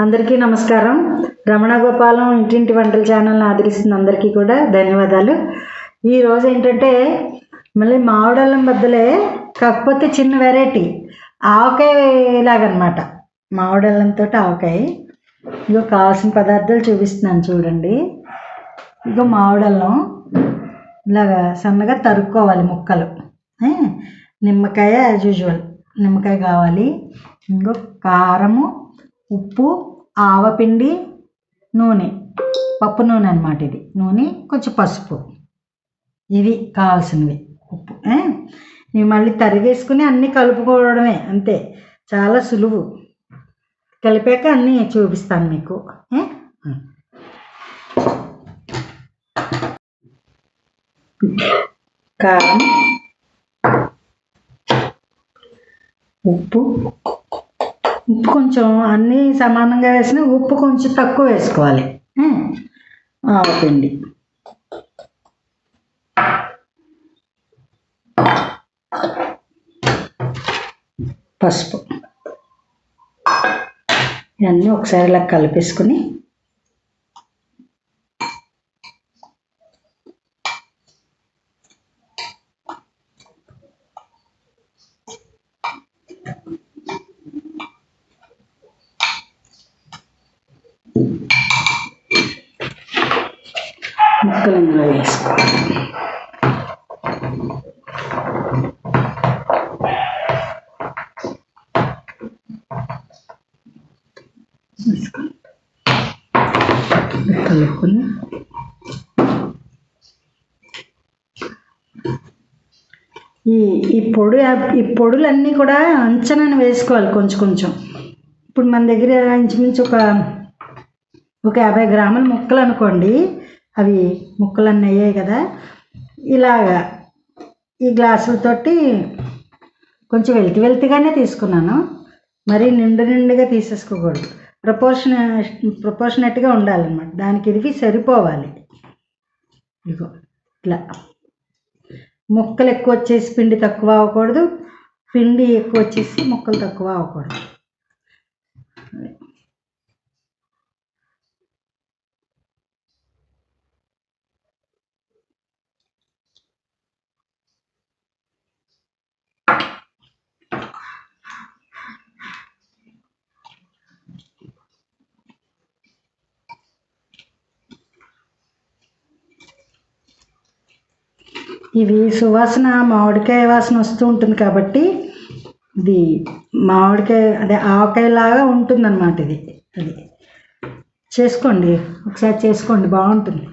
అందరికీ నమస్కారం. రమణ గోపాలం ఇంటింటి వంటల ఛానల్ని ఆదరిస్తున్న అందరికీ కూడా ధన్యవాదాలు. ఈరోజు ఏంటంటే మళ్ళీ మామిడల్లం బద్దలే కాకపోతే చిన్న వెరైటీ ఆవకాయ లాగనమాట. మామిడల్లంతో ఆవకాయ. ఇగో కావాల్సిన పదార్థాలు చూపిస్తున్నాను చూడండి. ఇగో మామిడల్లం ఇలాగా సన్నగా తరుక్కోవాలి ముక్కలు. నిమ్మకాయ యాజ్ యూజువల్ నిమ్మకాయ కావాలి. ఇంకో కారము. ఉప్పు ఆవపిండి నూనె. పప్పు నూనె అనమాట ఇది. నూనె కొంచెం పసుపు. ఇవి కావాల్సినవి. ఉప్పు ఇవి మళ్ళీ తరిగేసుకుని అన్నీ కలుపుకోవడమే అంతే. చాలా సులువు. కలిపాక అన్నీ చూపిస్తాను మీకు కారం ఉప్పు ఉప్పు కొంచెం అన్నీ సమానంగా వేసిన ఉప్పు కొంచెం తక్కువ వేసుకోవాలి. ఆవపిండి పసుపు. ఇవన్నీ ఒకసారి ఇలా కలిపేసుకుని ముక్కలు ఇందులో వేసుకోవాలి కలుపుకొని ఈ ఈ పొడి ఈ పొడులన్నీ కూడా అంచనాన్ని వేసుకోవాలి కొంచెం కొంచెం. ఇప్పుడు మన దగ్గర ఇంచుమించు ఒక ఒక యాభై గ్రాముల ముక్కలు అనుకోండి. అవి ముక్కలన్నీ అయ్యాయి కదా. ఇలాగా ఈ గ్లాసులతోటి కొంచెం వెళ్తి వెల్తిగానే తీసుకున్నాను. మరీ నిండు నిండుగా తీసేసుకోకూడదు. ప్రపోర్షన్ ప్రపోర్షనేట్గా ఉండాలన్నమాట. దానికి ఇది సరిపోవాలి. ఇదిగో ఇట్లా. ముక్కలు ఎక్కువ వచ్చేసి పిండి తక్కువ అవ్వకూడదు. పిండి ఎక్కువ వచ్చేసి ముక్కలు తక్కువ అవ్వకూడదు. ఇవి సువాసన మామిడికాయ వాసన వస్తూ ఉంటుంది కాబట్టి ఇది మామిడికాయ అదే ఆవకాయలాగా ఉంటుందన్నమాట ఇది. అది చేసుకోండి ఒకసారి చేసుకోండి బాగుంటుంది.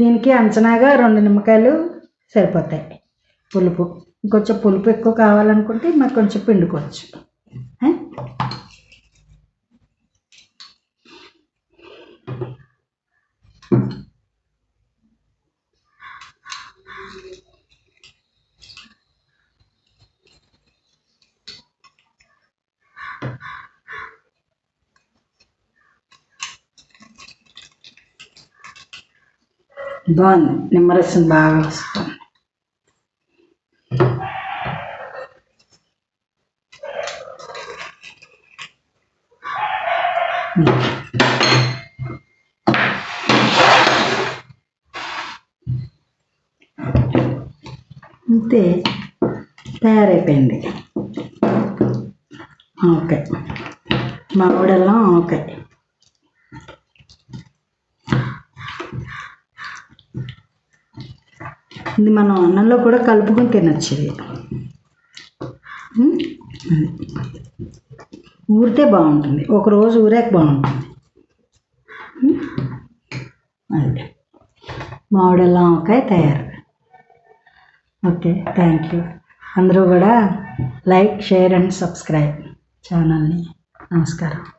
దీనికి అంచనాగా రెండు నిమ్మకాయలు సరిపోతాయి. పులుపు ఇంకొంచెం పులుపు ఎక్కువ కావాలనుకుంటే మరి కొంచెం పిండుకోవచ్చు. బాగుంది నిమ్మరసం బాగా వస్తుంది అంతే తయారైపోయింది ఓకే మామిడల్లం ఓకే ఇది మనం అన్నంలో కూడా కలుపుకొని తినచ్చు ఇది. ఊరితే బాగుంటుంది. ఒక రోజు ఊరాక బాగుంటుంది. అదే. అది మామిడల్లం తయారు. Okay thank you. అందరూ కూడా లైక్ షేర్ అండ్ సబ్స్క్రైబ్ ఛానల్ని. నమస్కారం.